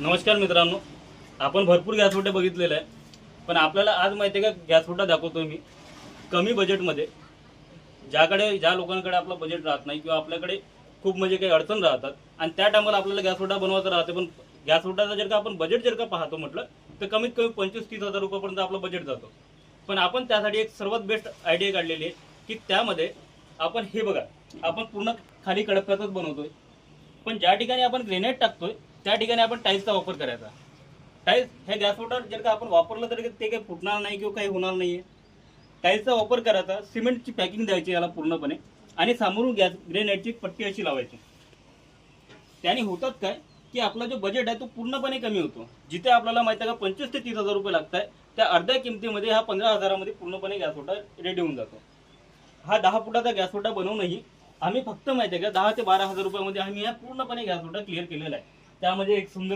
नमस्कार मित्रांनो. आपण भरपूर गॅस फुटे बघितलेले आहे. पण आपल्याला आज माहिती आहे का गॅस दाखवतो मी. कमी बजेटमध्ये ज्याकडे ज्या लोकांकडे आपलं बजेट राहत नाही किंवा आपल्याकडे खूप म्हणजे काही अडचण राहतात आणि त्या टायमाला आपल्याला गॅस बनवायचा राहते. पण गॅस जर का आपण बजेट जर का पाहतो म्हटलं तर कमीत कमी पंचवीस तीस हजार रुपयापर्यंत आपलं बजेट जातो. पण आपण त्यासाठी एक सर्वात बेस्ट आयडिया काढलेली आहे की त्यामध्ये आपण हे बघा आपण पूर्ण खाली कडप्यातच बनवतोय. पण ज्या ठिकाणी आपण ग्रेनेड टाकतोय त्या ठिकाणी आपण टाईल्सचा वापर करायचा. टाईल्स हे गॅस मोटर जर का आपण वापरलं तर ते काही फुटणार नाही किंवा काही होणार नाहीये. टाईल्सचा वापर करायचा सिमेंटची पॅकिंग द्यायची याला पूर्णपणे आणि समोरून गॅस ग्रेनाईटची पट्टी अशी लावायची. त्याने होतात काय? की आपला जो बजेट आहे तो पूर्णपणे कमी होतो. जिथे आपल्याला माहिती आहे का पंचवीस ते तीस हजार रुपये लागत आहे त्या अर्ध्या किमतीमध्ये हा पंधरा हजारामध्ये पूर्णपणे गॅस वॉटर रेडी होऊन जातो. हा दहा फुटाचा गॅस वॉटर बनवूनही आम्ही फक्त माहिती आहे का दहा ते बारा हजार रुपयामध्ये आम्ही हा पूर्णपणे गॅस वॉटर क्लिअर केलेला आहे. त्यामध्ये एक सुंदर